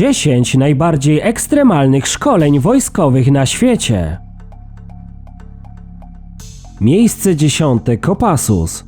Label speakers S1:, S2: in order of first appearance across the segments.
S1: 10 najbardziej ekstremalnych szkoleń wojskowych na świecie. Miejsce dziesiąte Kopassus.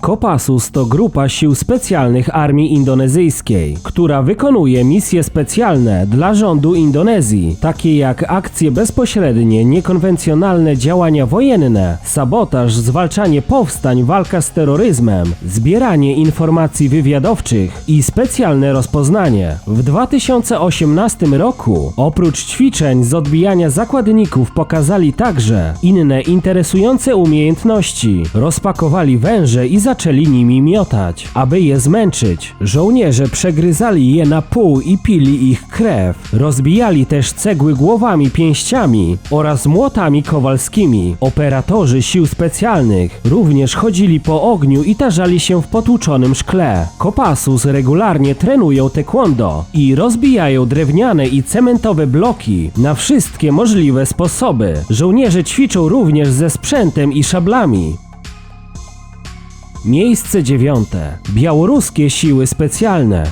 S1: Kopassus to grupa sił specjalnych armii indonezyjskiej, która wykonuje misje specjalne dla rządu Indonezji, takie jak akcje bezpośrednie, niekonwencjonalne działania wojenne, sabotaż, zwalczanie powstań, walka z terroryzmem, zbieranie informacji wywiadowczych i specjalne rozpoznanie. W 2018 roku oprócz ćwiczeń z odbijania zakładników pokazali także inne interesujące umiejętności. Rozpakowali węże i zaczęli nimi miotać, aby je zmęczyć. Żołnierze przegryzali je na pół i pili ich krew. Rozbijali też cegły głowami, pięściami oraz młotami kowalskimi. Operatorzy sił specjalnych również chodzili po ogniu i tarzali się w potłuczonym szkle. Kopassus regularnie trenują taekwondo i rozbijają drewniane i cementowe bloki na wszystkie możliwe sposoby. Żołnierze ćwiczą również ze sprzętem i szablami. Miejsce dziewiąte. Białoruskie siły specjalne.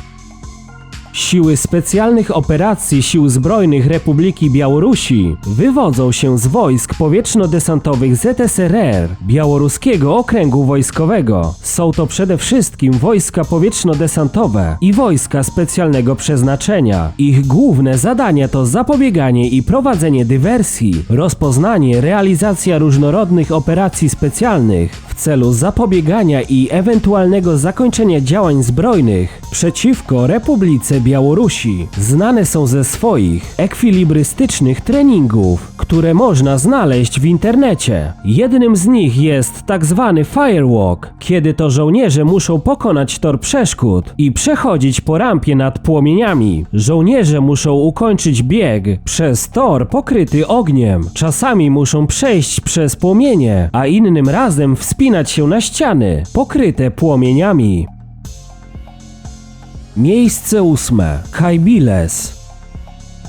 S1: Siły specjalnych operacji Sił Zbrojnych Republiki Białorusi wywodzą się z wojsk powietrzno-desantowych ZSRR, Białoruskiego Okręgu Wojskowego. Są to przede wszystkim wojska powietrzno-desantowe i wojska specjalnego przeznaczenia. Ich główne zadania to zapobieganie i prowadzenie dywersji, rozpoznanie, realizacja różnorodnych operacji specjalnych w celu zapobiegania i ewentualnego zakończenia działań zbrojnych przeciwko Republice Białorusi. Znane są ze swoich ekwilibrystycznych treningów, które można znaleźć w internecie. Jednym z nich jest tak zwany firewalk, kiedy to żołnierze muszą pokonać tor przeszkód i przechodzić po rampie nad płomieniami. Żołnierze muszą ukończyć bieg przez tor pokryty ogniem. Czasami muszą przejść przez płomienie, a innym razem wspinać się na ściany pokryte płomieniami. Miejsce ósme. Kaibiles.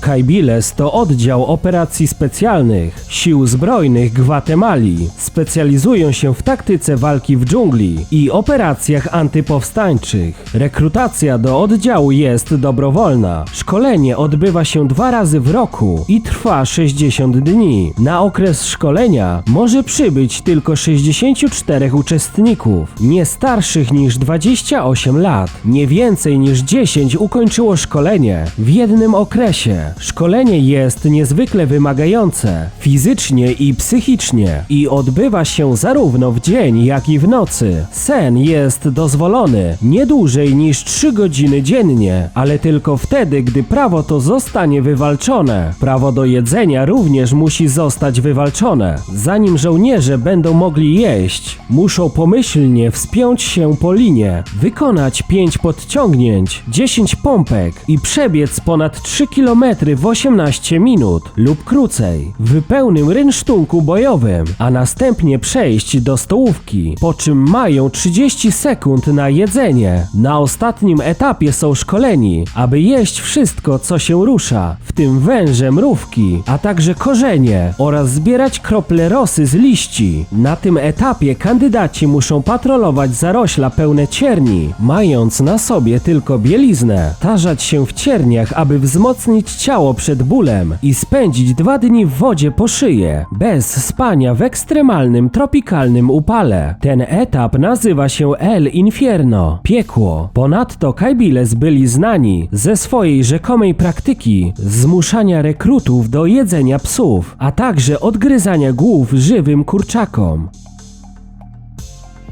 S1: Kaibiles to oddział operacji specjalnych Sił Zbrojnych Gwatemali. Specjalizują się w taktyce walki w dżungli i operacjach antypowstańczych. Rekrutacja do oddziału jest dobrowolna. Szkolenie odbywa się dwa razy w roku i trwa 60 dni. Na okres szkolenia może przybyć tylko 64 uczestników, nie starszych niż 28 lat. Nie więcej niż 10 ukończyło szkolenie w jednym okresie. Szkolenie jest niezwykle wymagające fizycznie i psychicznie i odbywa się zarówno w dzień, jak i w nocy. Sen jest dozwolony nie dłużej niż 3 godziny dziennie, ale tylko wtedy, gdy prawo to zostanie wywalczone. Prawo do jedzenia również musi zostać wywalczone. Zanim żołnierze będą mogli jeść, muszą pomyślnie wspiąć się po linie, wykonać 5 podciągnięć, 10 pompek i przebiec ponad 3 km w 18 minut lub krócej w pełnym rynsztunku bojowym, a następnie przejść do stołówki, po czym mają 30 sekund na jedzenie. Na ostatnim etapie są szkoleni, aby jeść wszystko, co się rusza, w tym węże, mrówki, a także korzenie oraz zbierać krople rosy z liści. Na tym etapie kandydaci muszą patrolować zarośla pełne cierni, mając na sobie tylko bieliznę, tarzać się w cierniach, aby wzmocnić ciało przed bólem i spędzić dwa dni w wodzie po szyję, bez spania w ekstremalnym tropikalnym upale. Ten etap nazywa się El Infierno, piekło. Ponadto Kaibiles byli znani ze swojej rzekomej praktyki zmuszania rekrutów do jedzenia psów, a także odgryzania głów żywym kurczakom.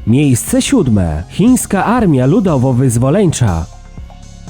S1: Miejsce siódme. Chińska Armia Ludowo-Wyzwoleńcza.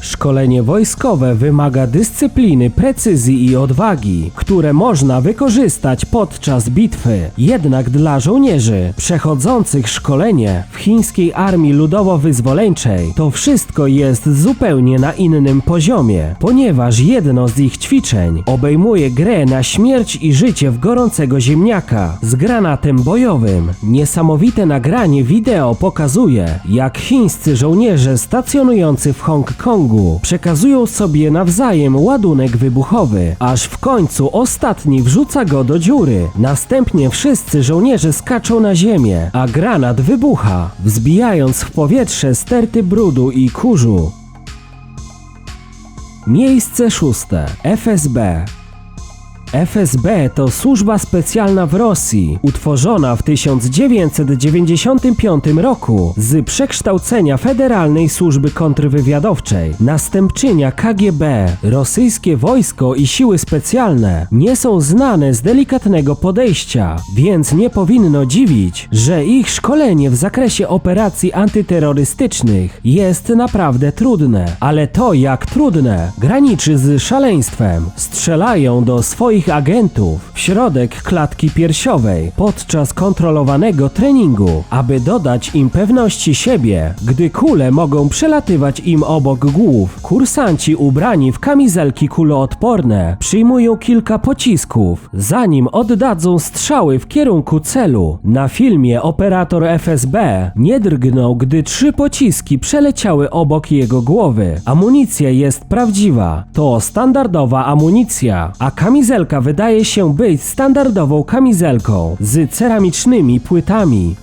S1: Szkolenie wojskowe wymaga dyscypliny, precyzji i odwagi, które można wykorzystać podczas bitwy. Jednak dla żołnierzy przechodzących szkolenie w chińskiej armii ludowo-wyzwoleńczej to wszystko jest zupełnie na innym poziomie, ponieważ jedno z ich ćwiczeń obejmuje grę na śmierć i życie w gorącego ziemniaka z granatem bojowym. Niesamowite nagranie wideo pokazuje, jak chińscy żołnierze stacjonujący w Hongkongu przekazują sobie nawzajem ładunek wybuchowy, aż w końcu ostatni wrzuca go do dziury. Następnie wszyscy żołnierze skaczą na ziemię, a granat wybucha, wzbijając w powietrze sterty brudu i kurzu. Miejsce szóste. FSB. FSB to służba specjalna w Rosji, utworzona w 1995 roku z przekształcenia Federalnej Służby Kontrwywiadowczej, następczynia KGB. Rosyjskie wojsko i siły specjalne nie są znane z delikatnego podejścia, więc nie powinno dziwić, że ich szkolenie w zakresie operacji antyterrorystycznych jest naprawdę trudne. Ale to jak trudne graniczy z szaleństwem. Strzelają do swoich agentów w środek klatki piersiowej podczas kontrolowanego treningu, aby dodać im pewności siebie, gdy kule mogą przelatywać im obok głów. Kursanci ubrani w kamizelki kuloodporne przyjmują kilka pocisków, zanim oddadzą strzały w kierunku celu. Na filmie operator FSB nie drgnął, gdy trzy pociski przeleciały obok jego głowy. Amunicja jest prawdziwa. To standardowa amunicja, a kamizelka wydaje się być standardową kamizelką z ceramicznymi płytami.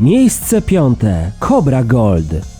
S1: Miejsce piąte. Cobra Gold.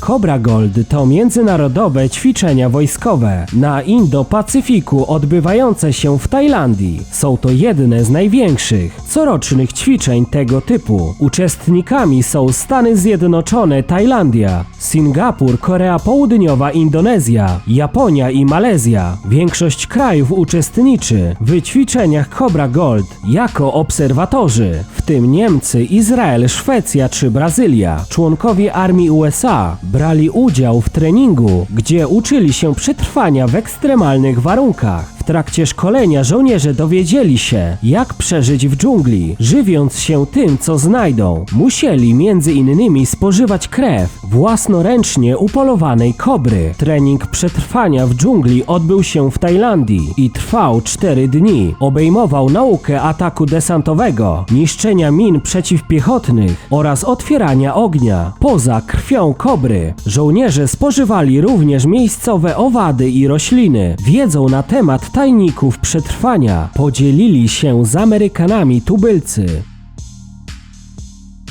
S1: Cobra Gold to międzynarodowe ćwiczenia wojskowe na Indo-Pacyfiku odbywające się w Tajlandii. Są to jedne z największych corocznych ćwiczeń tego typu. Uczestnikami są Stany Zjednoczone, Tajlandia, Singapur, Korea Południowa, Indonezja, Japonia i Malezja. Większość krajów uczestniczy w ćwiczeniach Cobra Gold jako obserwatorzy, w tym Niemcy, Izrael, Szwecja czy Brazylia. Członkowie armii USA brali udział w treningu, gdzie uczyli się przetrwania w ekstremalnych warunkach. Trakcie szkolenia żołnierze dowiedzieli się, jak przeżyć w dżungli, żywiąc się tym, co znajdą. Musieli między innymi spożywać krew własnoręcznie upolowanej kobry. Trening przetrwania w dżungli odbył się w Tajlandii i trwał 4 dni. Obejmował naukę ataku desantowego, niszczenia min przeciwpiechotnych oraz otwierania ognia. Poza krwią kobry, żołnierze spożywali również miejscowe owady i rośliny. Wiedzą na temat tajników przetrwania podzielili się z Amerykanami tubylcy.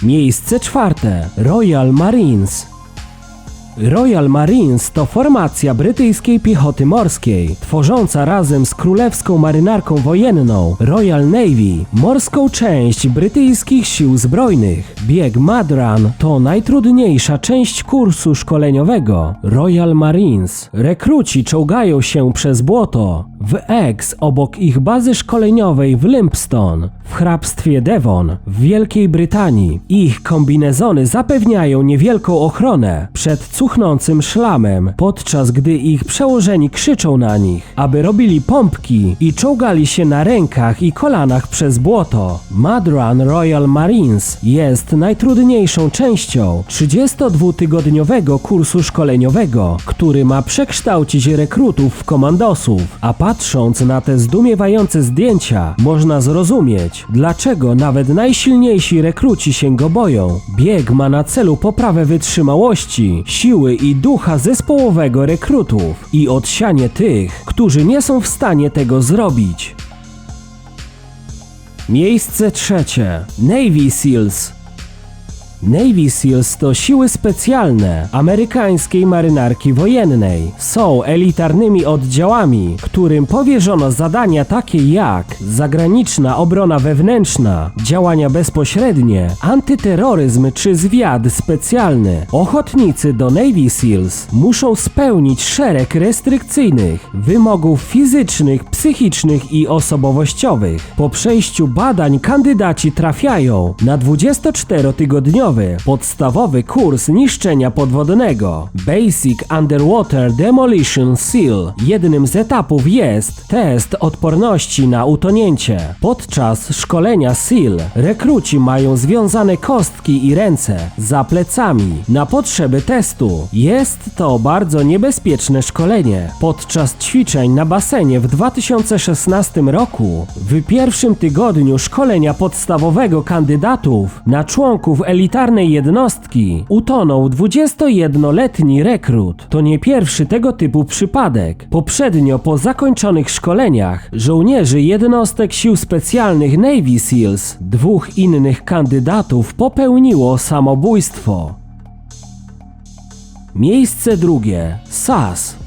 S1: Miejsce czwarte. Royal Marines. Royal Marines to formacja brytyjskiej piechoty morskiej, tworząca razem z królewską marynarką wojenną Royal Navy morską część brytyjskich sił zbrojnych. Bieg Mad Run to najtrudniejsza część kursu szkoleniowego Royal Marines. Rekruci czołgają się przez błoto w Eggs obok ich bazy szkoleniowej w Limpstone w hrabstwie Devon w Wielkiej Brytanii. Ich kombinezony zapewniają niewielką ochronę przed cuchnącym szlamem, podczas gdy ich przełożeni krzyczą na nich, aby robili pompki i czołgali się na rękach i kolanach przez błoto. Madran Royal Marines jest najtrudniejszą częścią 32-tygodniowego kursu szkoleniowego, który ma przekształcić rekrutów w komandosów, a patrząc na te zdumiewające zdjęcia, można zrozumieć, dlaczego nawet najsilniejsi rekruci się go boją. Bieg ma na celu poprawę wytrzymałości, siły i ducha zespołowego rekrutów i odsianie tych, którzy nie są w stanie tego zrobić. Miejsce trzecie. Navy SEALs. Navy SEALs to siły specjalne amerykańskiej marynarki wojennej. Są elitarnymi oddziałami, którym powierzono zadania takie jak zagraniczna obrona wewnętrzna, działania bezpośrednie, antyterroryzm czy zwiad specjalny. Ochotnicy do Navy SEALs muszą spełnić szereg restrykcyjnych wymogów fizycznych, psychicznych i osobowościowych. Po przejściu badań kandydaci trafiają na 24-tygodniowy podstawowy kurs niszczenia podwodnego Basic Underwater Demolition Seal. Jednym z etapów jest test odporności na utonięcie. Podczas szkolenia SEAL rekruci mają związane kostki i ręce za plecami na potrzeby testu. Jest to bardzo niebezpieczne szkolenie. Podczas ćwiczeń na basenie w 2016 roku, w pierwszym tygodniu szkolenia podstawowego kandydatów na członków elitarnej jednostki, utonął 21-letni rekrut. To nie pierwszy tego typu przypadek. Poprzednio po zakończonych szkoleniach żołnierzy jednostek sił specjalnych Navy SEALs, dwóch innych kandydatów popełniło samobójstwo. Miejsce drugie SAS.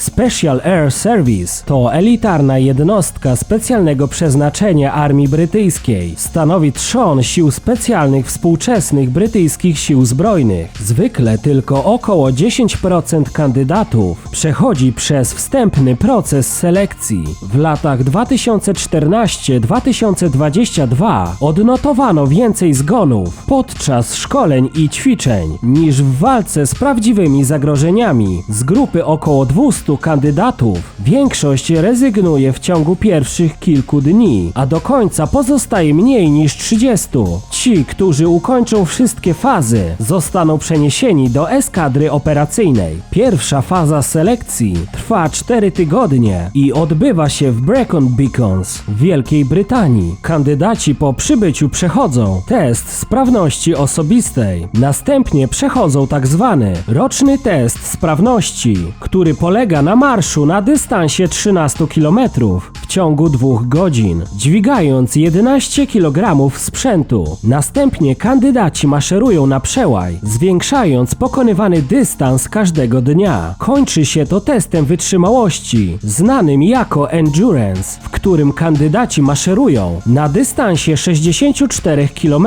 S1: Special Air Service to elitarna jednostka specjalnego przeznaczenia armii brytyjskiej. Stanowi trzon sił specjalnych współczesnych brytyjskich sił zbrojnych. Zwykle tylko około 10% kandydatów przechodzi przez wstępny proces selekcji. W latach 2014-2022 odnotowano więcej zgonów podczas szkoleń i ćwiczeń niż w walce z prawdziwymi zagrożeniami. Z grupy około 200 kandydatów większość rezygnuje w ciągu pierwszych kilku dni, a do końca pozostaje mniej niż 30. Ci, którzy ukończą wszystkie fazy, zostaną przeniesieni do eskadry operacyjnej. Pierwsza faza selekcji trwa 4 tygodnie i odbywa się w Brecon Beacons w Wielkiej Brytanii. Kandydaci po przybyciu przechodzą test sprawności osobistej. Następnie przechodzą tak zwany roczny test sprawności, który polega na marszu na dystansie 13 km w ciągu dwóch godzin, dźwigając 11 kg sprzętu. Następnie kandydaci maszerują na przełaj, zwiększając pokonywany dystans każdego dnia. Kończy się to testem wytrzymałości, znanym jako endurance, w którym kandydaci maszerują na dystansie 64 km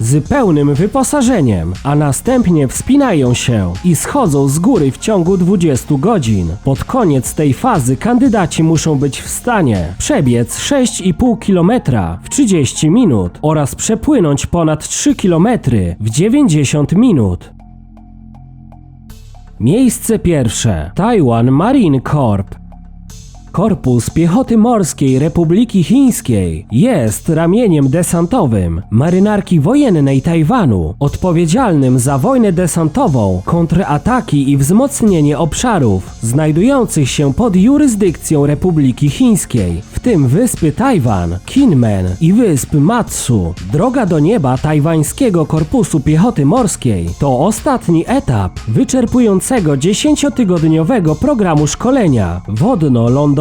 S1: z pełnym wyposażeniem, a następnie wspinają się i schodzą z góry w ciągu 20 godzin. Pod koniec tej fazy kandydaci muszą być w stanie przebiec 6,5 km w 30 minut oraz przepłynąć ponad 3 km w 90 minut. Miejsce pierwsze. Taiwan Marine Corp. Korpus Piechoty Morskiej Republiki Chińskiej jest ramieniem desantowym marynarki wojennej Tajwanu, odpowiedzialnym za wojnę desantową, kontrataki i wzmocnienie obszarów znajdujących się pod jurysdykcją Republiki Chińskiej, w tym wyspy Tajwan, Kinmen i wysp Matsu. Droga do nieba tajwańskiego Korpusu Piechoty Morskiej to ostatni etap wyczerpującego 10-tygodniowego programu szkolenia wodno-lądowego.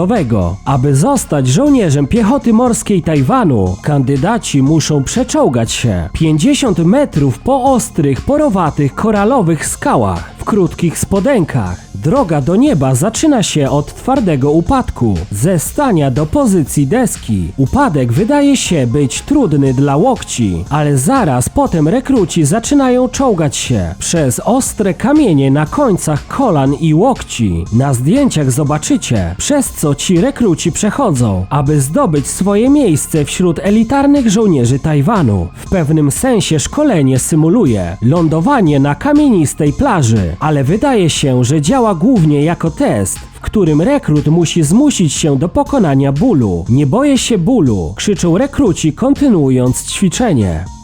S1: Aby zostać żołnierzem piechoty morskiej Tajwanu, kandydaci muszą przeczołgać się 50 metrów po ostrych, porowatych, koralowych skałach w krótkich spodenkach. Droga do nieba zaczyna się od twardego upadku, ze stania do pozycji deski. Upadek wydaje się być trudny dla łokci, ale zaraz potem rekruci zaczynają czołgać się przez ostre kamienie na końcach kolan i łokci. Na zdjęciach zobaczycie, przez co ci rekruci przechodzą, aby zdobyć swoje miejsce wśród elitarnych żołnierzy Tajwanu. W pewnym sensie szkolenie symuluje lądowanie na kamienistej plaży, ale wydaje się, że działa głównie jako test, w którym rekrut musi zmusić się do pokonania bólu. Nie boję się bólu, krzyczą rekruci kontynuując ćwiczenie.